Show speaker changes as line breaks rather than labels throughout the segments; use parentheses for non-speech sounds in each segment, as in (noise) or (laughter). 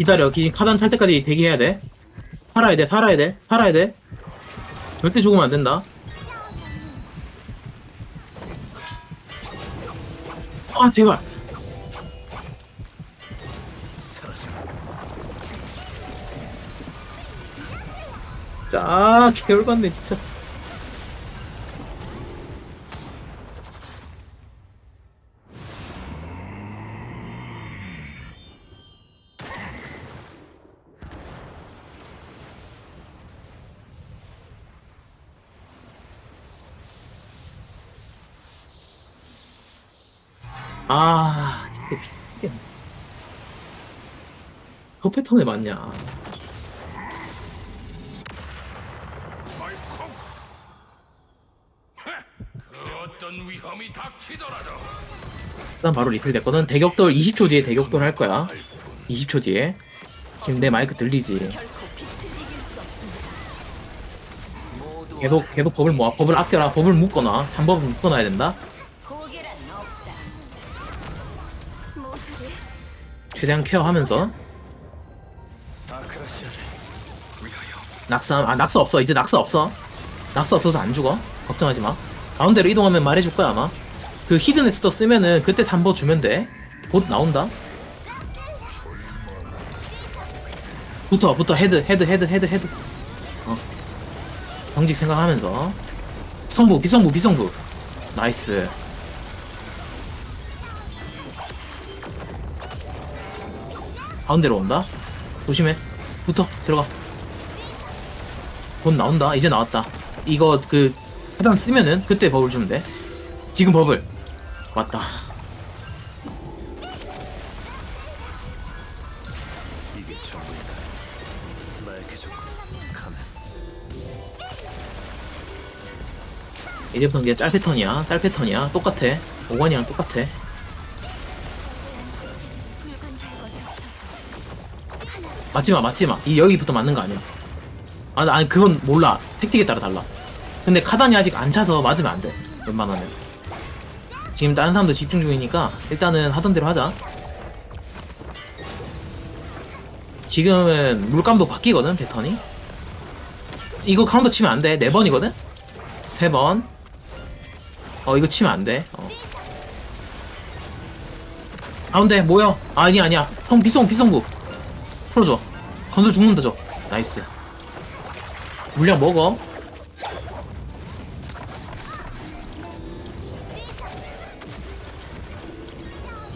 기다려. 기 카단 찰 때까지 대기해야 돼. 살아야 돼, 살아야 돼, 살아야 돼. 절대 죽으면 안 된다. 아, 제발. 자, 개열받네, 진짜. 아, 진짜 미치겠네. 저 패턴에 맞냐.
그 어떤 위험이 닥치더라도
난 바로 리필 됐거든. 대격돌 20초 뒤에 대격돌 할 거야. 20초 뒤에. 지금 내 마이크 들리지?
결코 빛을 이길 수 없습니다. 모두
계속 계속 법을 모아. 법을 아껴라. 법을 묶어놔. 한 법을 묶어놔야 된다. 최대한 케어하면서. 낙사 아 낙사 없어. 이제 낙사 없어. 낙사 없어서 안 죽어. 걱정하지 마. 가운데로 이동하면 말해줄 거야 아마. 그 히든 에스터 쓰면은 그때 3버 주면 돼. 곧 나온다. 붙어 붙어 헤드 헤드 헤드 헤드 헤드. 어. 정직 생각하면서. 비성부 비성부 비성부. 나이스. 가운데로 온다. 조심해. 붙어 들어가. 곧 나온다. 이제 나왔다. 이거 그 해당 쓰면은 그때 버블 주면 돼. 지금 버블 왔다.
이게 전부이다. 나의 계속 가면
이제부터 그냥 짤 패턴이야. 짤 패턴이야. 똑같아. 오관이랑 똑같아. 맞지마 맞지마. 이 여기부터 맞는 거 아니야. 아 아니 그건 몰라. 택틱에 따라 달라. 근데 카단이 아직 안 차서 맞으면 안 돼. 웬만하면. 지금 다른 사람도 집중 중이니까 일단은 하던 대로 하자. 지금은 물감도 바뀌거든 패턴이. 이거 카운터 치면 안 돼. 네 번이거든. 세 번. 어 이거 치면 안 돼. 어. 가운데 모여. 아니 아니야. 성 비성 비성부. 풀어줘. 건설 죽는다 줘. 나이스. 물량 먹어.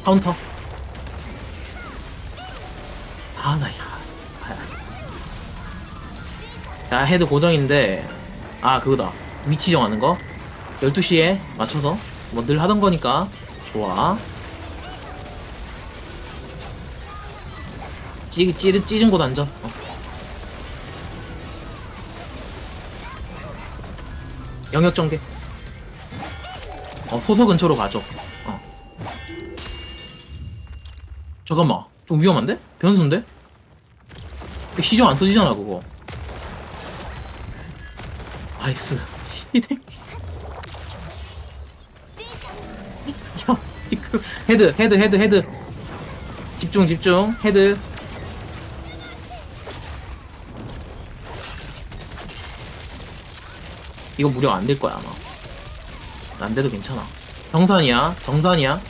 카운터. 아, 나, 야. 자, 헤드 고정인데, 아, 그거다. 위치 정하는 거. 12시에 맞춰서, 뭐 늘 하던 거니까, 좋아. 찌, 찌, 찌진 곳 앉아. 어. 영역 전개. 어, 소소 근처로 가죠. 어. 잠깐만. 좀 위험한데? 변수인데? 시정 안 써지잖아, 그거. 나이스. 시댕. (laughs) 헤드, 헤드, 헤드, 헤드. 집중, 집중. 헤드. 이거 무력 안될 거야, 아마. 안 돼도 괜찮아. 정산이야, 정산이야,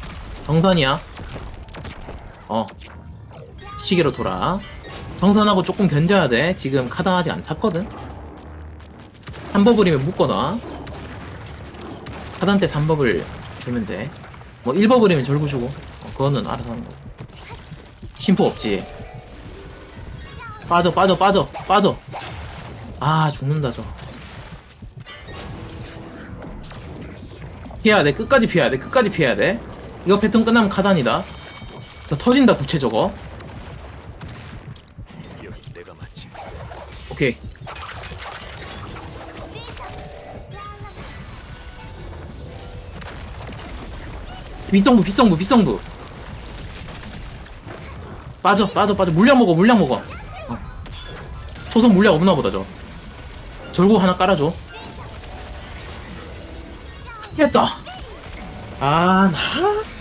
정산이야. 어. 시계로 돌아. 정산하고 조금 견뎌야 돼. 지금 카단 아직 안 찼거든. 3버블이면 묶어놔. 카단 때 3버블 주면 돼. 뭐 1버블이면 절구 주고. 어, 그거는 알아서 하는 거. 심포 없지. 빠져, 빠져, 빠져, 빠져. 아, 죽는다, 저. 피해야 돼. 끝까지 피해야 돼. 끝까지 피해야 돼. 이거 패턴 끝나면 카단이다. 저 터진다, 구체 저거. 오케이. 비성부, 비성부, 비성부. 빠져, 빠져, 빠져. 물량 먹어, 물량 먹어. 어. 초성 물량 없나 보다, 저. 절구 하나 깔아줘. 됐다. 아, 나.